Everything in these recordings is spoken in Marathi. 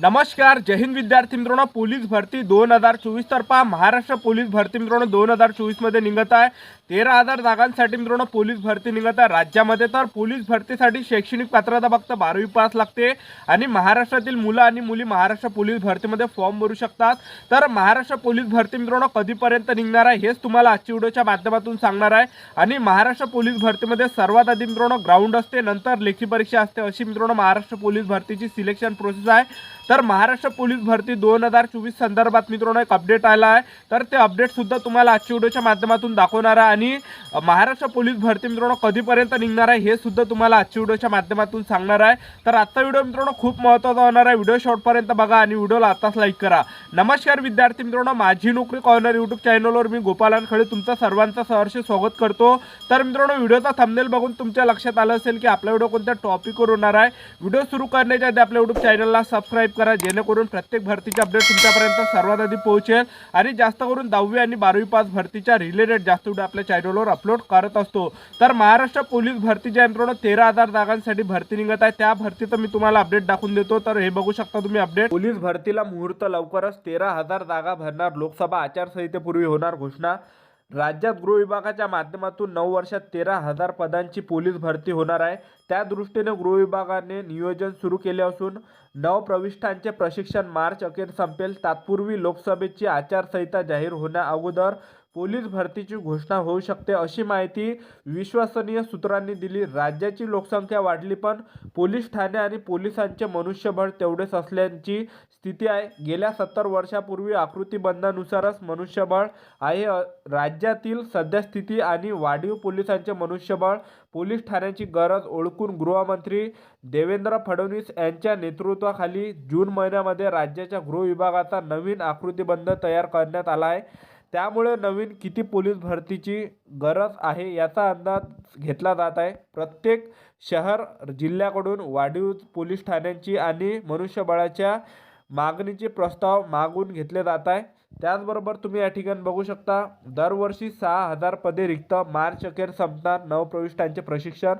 नमस्कार जय हिंद विद्यार्थी मित्रांनो. पोलीस भरती दोन हजार चोवीस तर्फा महाराष्ट्र पोलीस भरती मित्रांनो दोन हजार चोवीसमध्ये निघत आहे. तेरा हजार जागांसाठी मित्रांनो पोलीस भरती निघत आहे राज्यामध्ये. तर पोलीस भरतीसाठी शैक्षणिक पात्रता फक्त बारावी पास लागते. आणि महाराष्ट्रातील मुलं आणि मुली महाराष्ट्र पोलीस भरतीमध्ये फॉर्म भरू शकतात. तर महाराष्ट्र पोलीस भरती मित्रांनो कधीपर्यंत निघणार आहे हेच तुम्हाला आजची व्हिडिओच्या माध्यमातून सांगणार आहे. आणि महाराष्ट्र पोलीस भरतीमध्ये सर्वात आधी मित्रांनो ग्राउंड असते नंतर लेखी परीक्षा असते अशी मित्रांनो महाराष्ट्र पोलीस भरतीची सिलेक्शन प्रोसेस आहे. तर महाराष्ट्र पोलीस भरती दोन हजार चोवीस संदर्भात मित्रांनो एक अपडेट आला आहे. तर ते अपडेटसुद्धा तुम्हाला आजची व्हिडिओच्या माध्यमातून दाखवणार आहे. आणि महाराष्ट्र पोलीस भरती मित्रांनो कधीपर्यंत निघणार आहे हे सुद्धा तुम्हाला आजच्या व्हिडिओच्या माध्यमातून सांगणार आहे. तर आजचा व्हिडिओ मित्रांनो खूप महत्त्वाचा होणार आहे. व्हिडिओ शॉर्टपर्यंत बघा आणि व्हिडिओला आताच लाईक करा. नमस्कार विद्यार्थी मित्रांनो माझी नोकरी कॉर्नर यूट्यूब चॅनलवर मी गोपालन खळे तुमचं सर्वांचं सहर्ष स्वागत करतो. तर मित्रांनो व्हिडिओचा थंबनेल बघून तुमच्या लक्षात आलं असेल की आपला व्हिडिओ कोणत्या टॉपिकवर होणार आहे. व्हिडिओ सुरू करण्याच्या आधी आपल्या यूट्यूब चॅनलला सबस्क्राईब करा जेणेकरून प्रत्येक भरतीचे अपडेट तुमच्यापर्यंत सर्वात आधी पोहोचेल. आणि जास्त करून दहावी आणि बारावी पास भरतीच्या रिलेटेड जास्त व्हिडिओ आपल्या चॅनलवर अपलोड करत असतो. तर महाराष्ट्र पोलीस भरती ज्या मित्रांनो तेरा हजार जागांसाठी भरती निघत आहे. त्या भरतीचं मी तुम्हाला अपडेट दाखवून देतो. तर हे बघू शकता तुम्ही अपडेट पोलीस भरतीला मुहूर्त लवकरच तेरा हजार जागा भरणार. लोकसभा आचारसंहितेपूर्वी होणार घोषणा. राज्यात गृह विभागाच्या माध्यमातून नऊ वर्षात तेरा हजार पदांची पोलीस भरती होणार आहे. त्या दृष्टीने गृह विभागाने नियोजन सुरू केले असून नवप्रविष्ठांचे प्रशिक्षण मार्च अखेर संपेल. तात्पूर्वी लोकसभेची आचारसंहिता जाहीर होण्या अगोदर पोलीस भरतीची घोषणा होऊ शकते अशी माहिती विश्वसनीय सूत्रांनी दिली. राज्याची लोकसंख्या वाढली पण पोलीस ठाणे आणि पोलिसांचे मनुष्यबळ तेवढेच असल्याची स्थिती आहे. गेल्या सत्तर वर्षापूर्वी आकृतीबंधानुसारच मनुष्यबळ आहे. राज्यातील सद्यस्थिती आणि वाढीव पोलिसांचे मनुष्यबळ पोलीस ठाण्याची गरज ओळखून गृहमंत्री देवेंद्र फडणवीस यांच्या नेतृत्वाखाली जून महिन्यामध्ये राज्याच्या गृह विभागाचा नवीन आकृतीबंध तयार करण्यात आला आहे. त्यामुळे नवीन किती पोलीस भरतीची गरज आहे याचा अंदाज घेतला जात आहे. प्रत्येक शहर जिल्ह्याकडून वाढीव पोलीस ठाण्यांची आणि मनुष्यबळाच्या मागणीचे प्रस्ताव मागून घेतले जात आहे. त्याचबरोबर तुम्ही या ठिकाणी बघू शकता दरवर्षी सहा हजार पदे रिक्त मार्च अखेर संपणार. नवप्रविष्टांचे प्रशिक्षण.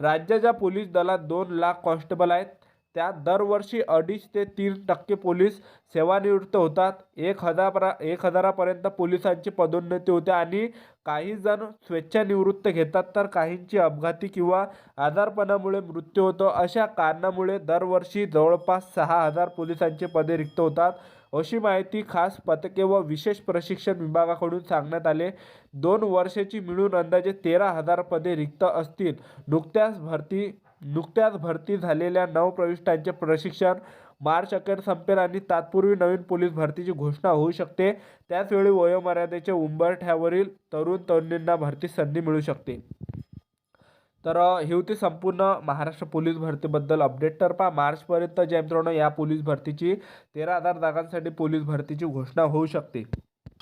राज्याच्या पोलीस दलात दोन लाख कॉन्स्टेबल आहेत. त्यात दरवर्षी अडीच ते तीन टक्के पोलीस सेवानिवृत्त होतात. एक हजारा एक हजारापर्यंत पोलिसांची पदोन्नती होते आणि काही जण स्वेच्छानिवृत्त घेतात तर काहींची अपघाती किंवा आजारपणामुळे मृत्यू होतो. अशा कारणामुळे दरवर्षी जवळपास सहा हजार पोलिसांची पदे रिक्त होतात. अशी माहिती खास पथके व विशेष प्रशिक्षण विभागाकडून सांगण्यात आले. दोन वर्षाची मिळून अंदाजे तेरा हजार पदे रिक्त असतील. नुकत्याच भरती नुकत्याच भरती झालेल्या नवप्रविष्टांचे प्रशिक्षण. मार्च अखेर संपेल आणि तात्पूर्वी नवीन पोलीस भरतीची घोषणा होऊ शकते. त्याचवेळी वयोमर्यादेच्या उंबरठ्यावरील तरुण तरुणींना भरती संधी मिळू शकते. तर ही होती संपूर्ण महाराष्ट्र पोलीस भरतीबद्दल अपडेट तर पहा मार्चपर्यंत जे मित्रांनो या पोलीस भरतीची तेरा हजार जागांसाठी पोलीस भरतीची घोषणा होऊ शकते.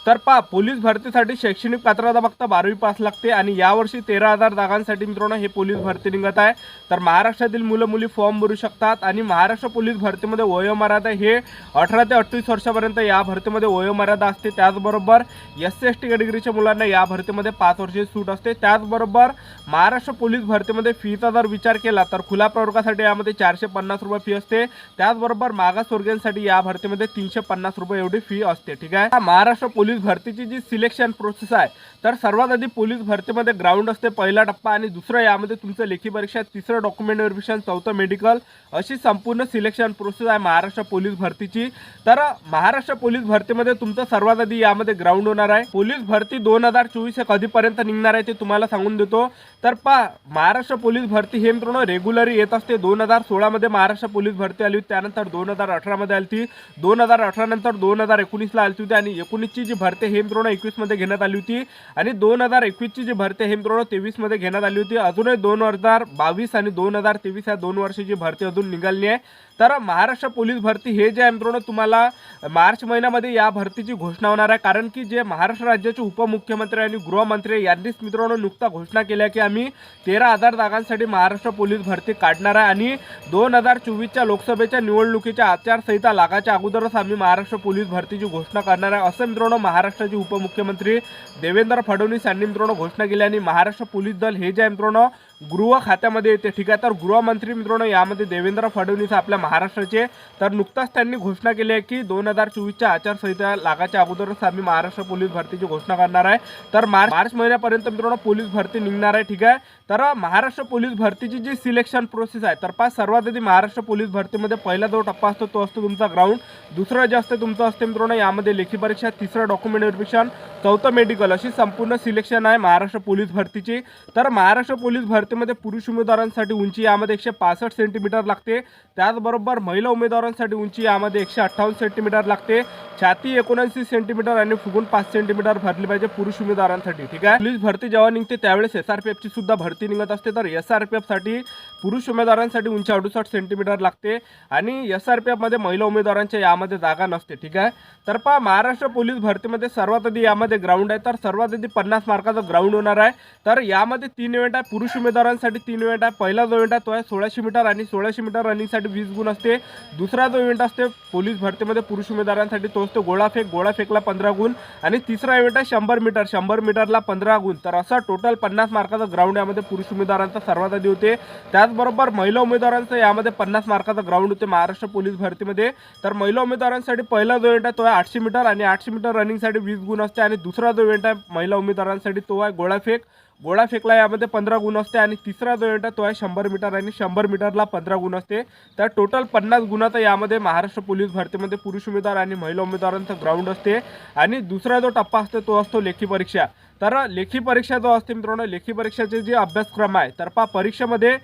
तर पहा पोलीस भरतीसाठी शैक्षणिक पात्रता फक्त बारावी पास लागते आणि यावर्षी तेरा हजार जागांसाठी मित्रांनो हे पोलीस भरती निघत आहे. तर महाराष्ट्रातील मुलं मुली फॉर्म भरू शकतात आणि महाराष्ट्र पोलीस भरतीमध्ये वयोमर्यादा हे अठरा ते अठ्ठावीस वर्षापर्यंत या भरतीमध्ये वयोमर्यादा असते. त्याचबरोबर एस सी एस टी कॅटेगरीच्या मुलांना या भरतीमध्ये पाच वर्षाची सूट असते. त्याचबरोबर महाराष्ट्र पोलीस भरतीमध्ये फीचा जर विचार केला तर खुला प्रवर्गासाठी यामध्ये चारशे पन्नास रुपये फी असते. त्याचबरोबर मागासवर्गीयांसाठी या भरतीमध्ये तीनशे पन्नास रुपये एवढी फी असते. ठीक आहे? महाराष्ट्र पोलीस पोलीस भरतीची जी सिलेक्शन प्रोसेस आहे तर सर्वात आधी पोलीस भरतीमध्ये ग्राउंड असते पहिला टप्पा आणि दुसरं यामध्ये तुमचं लेखी परीक्षा तिसरं डॉक्युमेंट व्हेरिफिकेशन चौथं मेडिकल अशी संपूर्ण सिलेक्शन प्रोसेस आहे महाराष्ट्र पोलीस भरतीची. तर महाराष्ट्र पोलीस भरतीमध्ये तुमचं सर्वात आधी यामध्ये ग्राउंड होणार आहे. पोलीस भरती दोन हजार चोवीस हे कधीपर्यंत निघणार आहे ते तुम्हाला सांगून देतो. तर पहा महाराष्ट्र पोलीस भरती हे मित्रांनो रेग्युलरी येत असते. दोन हजार सोळामध्ये महाराष्ट्र पोलीस भरती आली होती त्यानंतर दोन हजार अठरामध्ये आली होती. दोन हजार अठरा नंतर दोन हजार एकोणीसला आली होती आणि एकोणीसची जी भारतीय हे एकवीसमध्ये घेण्यात आली होती आणि दोन हजार एकवीसची जी भरती हेमद्रोण तेवीसमध्ये घेण्यात आली होती. अजूनही दोन हजार बावीस आणि दोन हजार तेवीस या दोन वर्षाची भरती अजून निघाली आहे तर महाराष्ट्र पोलीस भरती हे जे आहे तुम्हाला मार्च महिन्यामध्ये या भरतीची घोषणा होणार आहे. कारण की जे महाराष्ट्र राज्याचे उपमुख्यमंत्री आणि गृहमंत्री यांनीच मित्रांनो नुकता घोषणा केल्या की आम्ही तेरा हजार जागांसाठी महाराष्ट्र पोलीस भरती काढणार आहे. आणि दोन हजार चोवीसच्या लोकसभेच्या निवडणुकीच्या आचारसंहिता लागाच्या अगोदरच आम्ही महाराष्ट्र पोलीस भरतीची घोषणा करणार आहे. असं मित्रांनो महाराष्ट्राचे उपमुख्यमंत्री देवेंद्र फडणवीस यांनी मित्रांनो घोषणा केली आणि महाराष्ट्र पोलीस दल हे जे आहे मित्रांनो गृह खात्यामध्ये येते. ठीक आहे तर गृहमंत्री मित्रांनो यामध्ये देवेंद्र फडणवीस आपल्या महाराष्ट्राचे. तर नुकताच त्यांनी घोषणा केली आहे की दोन हजार चोवीसच्या आचारसंहिता लागाच्या अगोदरच आम्ही महाराष्ट्र पोलीस भरतीची घोषणा करणार आहे. तर मार्च मार्च महिन्यापर्यंत मित्रांनो पोलीस भरती निघणार आहे. ठीक आहे तर महाराष्ट्र पोलीस भरतीची जी सिलेक्शन प्रोसेस आहे तर पाच सर्वात आधी महाराष्ट्र पोलीस भरतीमध्ये पहिला जो टप्पा असतो तो असतो तुमचा ग्राउंड दुसरं जे असतं तुमचं असते मित्रांनो यामध्ये लेखी परीक्षा तिसरं डॉक्युमेंट व्हेरिफिकेशन चौथं मेडिकल अशी संपूर्ण सिलेक्शन आहे महाराष्ट्र पोलीस भरतीची. तर महाराष्ट्र पोलीस भरती भरतीमध्ये पुरुष उमेदवारांसाठी उंची यामध्ये एकशे पासष्ट सेंटीमीटर लागते. त्याचबरोबर महिला उमेदवारांसाठी उंची यामध्ये एकशे अठ्ठावन्न सेंटीमीटर लागते. छाती एकोणऐंशी सेंटीमीटर आणि फुगून पाच सेंटीमीटर भरली पाहिजे पुरुष उमेदवारांसाठी. ठीक आहे? पोलीस भरती जेव्हा निघते त्यावेळेस एस आर पी एफची सुद्धा भरती निघत असते. तर एस आर पी एफसाठी पुरुष उमेदवारांसाठी उंची अडुसष्ट सेंटीमीटर लागते आणि एस आर पी एफमध्ये महिला उमेदवारांच्या यामध्ये जागा नसते. ठीक आहे? तर पहा महाराष्ट्र पोलीस भरतीमध्ये सर्वात आधी यामध्ये ग्राउंड आहे. तर सर्वात आधी पन्नास मार्काचं ग्राउंड होणार आहे. तर यामध्ये तीन इव्हेंट आहे. पुरुष उमेदवारांसाठी तीन इव्हेंट आहे पहिला जो इव्हेंट आहे तो आहे सोळाशे मीटर आणि सोळाशे मीटर रनिंगसाठी वीस गुण असते. दुसरा जो इव्हेंट असते पोलीस भरतीमध्ये पुरुष उमेदवारांसाठी तो असतो गोळाफेक गोळाफेकला पंधरा गुण आणि तिसरा इव्हेंट आहे शंभर मीटर. शंभर मीटरला पंधरा गुण. तर असा टोटल पन्नास मार्काचा ग्राउंड यामध्ये पुरुष उमेदवारांचा सर्वात आधी होते. त्याचबरोबर महिला उमेदवारांचं यामध्ये पन्नास मार्काचा ग्राउंड होते महाराष्ट्र पोलीस भरतीमध्ये. तर महिला उमेदवारांसाठी पहिला जो इव्हेंट आहे तो आहे आठशे मीटर आणि आठशे मीटर रनिंगसाठी वीस गुण असते. आणि दुसरा जो इव्हेंट आहे महिला उमेदवारांसाठी तो आहे गोळाफेक गोळा फेकला यामध्ये पंधरा गुण असते आणि तिसरा जो इव्हेंट तो आहे शंभर मीटर आणि शंभर मीटरला पंधरा गुण असते. तर टोटल पन्नास गुणाचा यामध्ये महाराष्ट्र पोलीस भरतीमध्ये पुरुष उमेदवार आणि महिला उमेदवारांचं ग्राउंड असते. आणि दुसरा जो टप्पा असतो तो असतो लेखी परीक्षा. तर लेखी परीक्षा जो असते मित्रांनो लेखी परीक्षेचे जे अभ्यासक्रम आहे तर पा परीक्षेमध्ये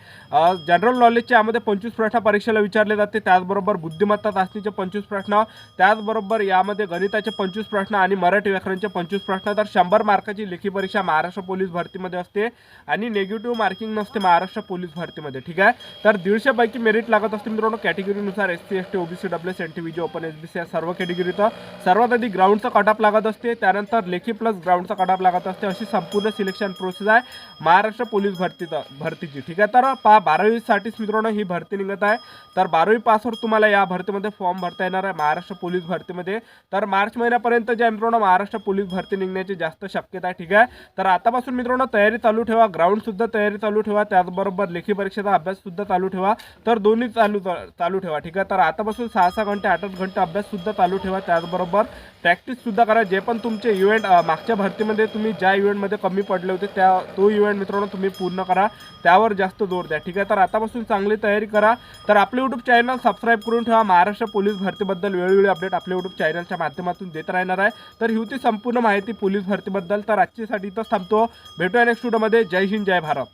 जनरल नॉलेजच्या यामध्ये पंचवीस प्रश्न परीक्षेला विचारले जाते. त्याचबरोबर बुद्धिमत्ता चाचणीचे पंचवीस प्रश्न त्याचबरोबर यामध्ये गणिताचे पंचवीस प्रश्न आणि मराठी व्याकरणचे पंचवीस प्रश्न. तर शंभर मार्काची लेखी परीक्षा महाराष्ट्र पोलीस भरतीमध्ये असते आणि नेगेटिव्ह मार्किंग नसते महाराष्ट्र पोलीस भरतीमध्ये. ठीक आहे? तर दीडशेपैकी मेरिट लागत असते मित्रांनो कॅटेगरीनुसार S C S T OBC W S N T V J open S B C या सर्व कॅटेगरीचं सर्वात आधी ग्राउंडचा कटअप लागत असते. त्यानंतर लेखी प्लस ग्राउंडचा कटअप लागत असते अशी संपूर्ण सिलेक्शन प्रोसेस आहे. महाराष्ट्र पोलीस भरतीचं भरतीची. ठीक आहे? तर पहा बारावीसाठीच मित्रांनो ही भरती निघत आहे. तर बारावी पासवर तुम्हाला या भरतीमध्ये फॉर्म भरता येणार आहे महाराष्ट्र पोलीस भरतीमध्ये. तर मार्च महिन्यापर्यंत जे मित्रांनो महाराष्ट्र पोलीस भरती निघण्याची जास्त शक्यता आहे. ठीक आहे? तर आतापासून मित्रांनो तयारी चालू ठेवा. ग्राउंडसुद्धा तयारी चालू ठेवा. त्याचबरोबर लेखी परीक्षेचा अभ्याससुद्धा चालू ठेवा. तर दोन्ही चालू चालू ठेवा. ठीक आहे? तर आतापासून सहा सहा घंटे आठ आठ घंटे अभ्याससुद्धा चालू ठेवा. त्याचबरोबर प्रॅक्टिससुद्धा करा. जे पण तुमचे इव्हेंट मागच्या भरतीमध्ये तुम्ही ज्या इव्हेंटमध्ये कमी पडले होते त्या तो इव्हेंट मित्रांनो तुम्ही पूर्ण करा. त्यावर जास्त जोर द्या. ठीक आहे तर आतापासून चांगली तयारी करा. तर आपले यूट्यूब चॅनल सबस्क्राईब करून ठेवा. महाराष्ट्र पोलीस भरतीबद्दल वेळोवेळी अपडेट आपल्या यूट्यूब चॅनलच्या माध्यमातून देत राहणार आहे. तर ही होती संपूर्ण माहिती पोलीस भरतीबद्दल. तर आजच्यासाठी इथंच थांबतो. भेटूया नेक्स्ट व्हिडिओमध्ये जय हिंद जय भारत.